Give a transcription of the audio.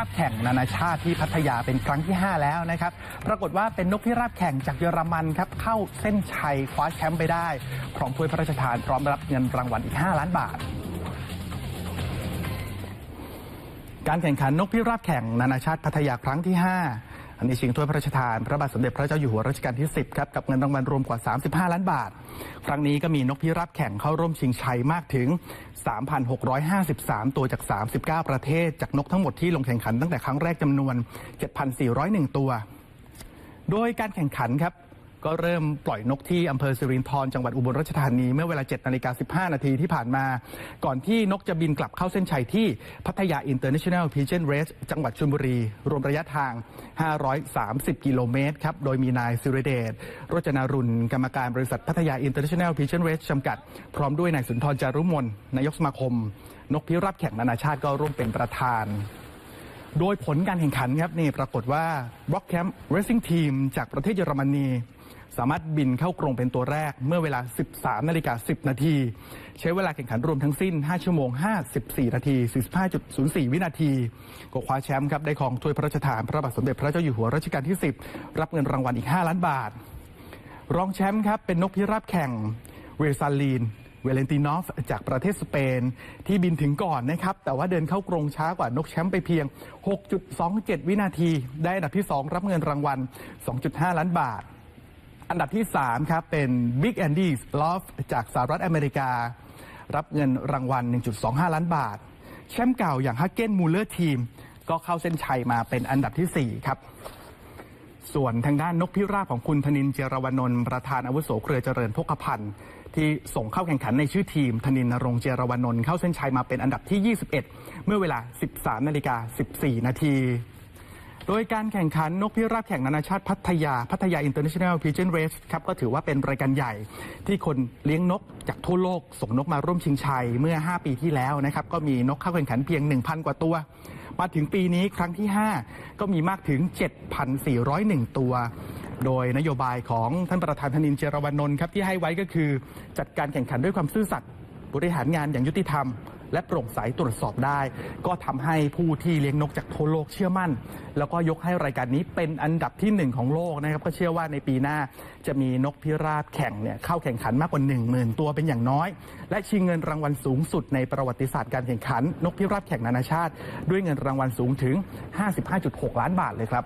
ราบแข่งนานาชาติที่พัทยาเป็นครั้งที่ 5 แล้วนะครับปรากฏว่าเป็นนกที่ราบแข่งจากเยอรมันครับเข้าเส้นชัยคว้าแชมป์ไปได้พร้อมถ้วยพระราชทานพร้อมรับเงินรางวัลอีก 5 ล้านบาทการแข่งขันนกพิราบแข่งนานาชาติพัทยาครั้งที่ 5 อันนี้ชิงถ้วยพระราชทาน พระบาทสมเด็จพระเจ้าอยู่หัวรัชกาลที่ 10 ครับ กับเงินรางวัลรวมกว่า 35 ล้านบาท ครั้งนี้ก็มีนกพิราบแข่งเข้าร่วมชิงชัยมากถึง 3,653 ตัวจาก 39 ประเทศ จากนกทั้งหมดที่ลงแข่งขันตั้งแต่ครั้งแรกจำนวน 7,401 ตัว โดยการแข่งขันครับ ก็เริ่มปล่อยนกที่อำเภอสิรินธรจังหวัดอุบลราชธานี เมื่อเวลา7นาฬิกา15 นาทีที่ผ่านมา ก่อนที่นกจะบินกลับเข้าเส้นชัยที่พัทยา International Pigeon Race จังหวัดชลบุรี รวมระยะทาง 530 กิโลเมตรครับ โดยมีนายสิริเดชโรจนารุณ กรรมการบริษัทพัทยา International Pigeon Race จำกัด พร้อมด้วยนายสุนทรจารุมนนายกสมาคม นกพิราบแข่งนานาชาติก็ร่วมเป็นประธานโดยผลการแข่งขันครับนี่ปรากฏว่า Rock Camp Racing Team จากประเทศเยอรมนี สามารถบินเข้ากรงเป็นตัวแรกเมื่อเวลา 13นาฬิกา10 นาที ใช้เวลาแข่งขันรวมทั้งสิ้น 5 ชั่วโมง 54 นาที 45.04 วินาที ก็คว้าแชมป์ครับได้ของถ้วยพระราชทานพระบาทสมเด็จพระเจ้าอยู่หัวรัชกาลที่ 10 รับเงินรางวัลอีก 5 ล้านบาท รองแชมป์ครับเป็นนกพิราบแข่งเวซาลีนเวเลนตินอฟจากประเทศสเปน ที่บินถึงก่อนนะครับ แต่ว่าเดินเข้ากรงช้ากว่านกแชมป์ไปเพียง 6.27 วินาที ได้อันดับที่ 2 รับเงินรางวัล 2.5 ล้านบาท อันดับที่ 3 ครับ เป็น Big Andy's Love จากสหรัฐอเมริกา รับเงินรางวัล 1.25 ล้านบาท แชมป์เก่าอย่างฮักเก้นมูเลอร์ทีม ก็เข้าเส้นชัยมาเป็นอันดับทีสี่ 4 ครับ ส่วนทางด้านนกพิราบของคุณธนินเจรวนนท์ประธานอาวุโสเครือเจริญพกพันธ์ที่ส่งเข้าแข่งขันในชื่อทีม ธนินนรงเจรวนนท์เข้าเส้นชัยมาเป็นอันดับที่ 21 เมื่อเวลา 13นาฬิกา14 นาที โดยการแข่งขันนกพิราบแข่งนานาชาติพัทยา พัทยา International Pigeon Race ครับก็ถือว่าเป็นรายการใหญ่ ที่คนเลี้ยงนกจากทั่วโลก ส่งนกมาร่วมชิงชัยเมื่อ 5 ปีที่แล้วนะครับก็มีนกเข้าแข่งขันเพียง 1,000 กว่าตัว มาถึงปีนี้ครั้งที่ 5 ก็มีมากถึง 7,401 ตัว โดยนโยบายของท่านประธานธนินเจรวนนท์ครับที่ให้ไว้ก็คือ จัดการแข่งขันด้วยความซื่อสัตย์บริหารงานอย่างยุติธรรม และโปร่งใสตรวจสอบได้ ก็ทำให้ผู้ที่เลี้ยงนกจากทั่วโลกเชื่อมั่น แล้วก็ยกให้รายการนี้เป็นอันดับที่หนึ่งของโลกนะครับก็เชื่อว่าในปีหน้าจะมีนกพิราบแข่งเนี่ยเข้าแข่งขันมากกว่า 1 0,000 ตัวเป็นอย่างน้อย และชิงเงินรางวัลสูงสุดในประวัติศาสตร์การแข่งขัน นกพิราบแข่งนานาชาติ ด้วยเงินรางวัลสูงถึง 55.6 ล้านบาทเลยครับ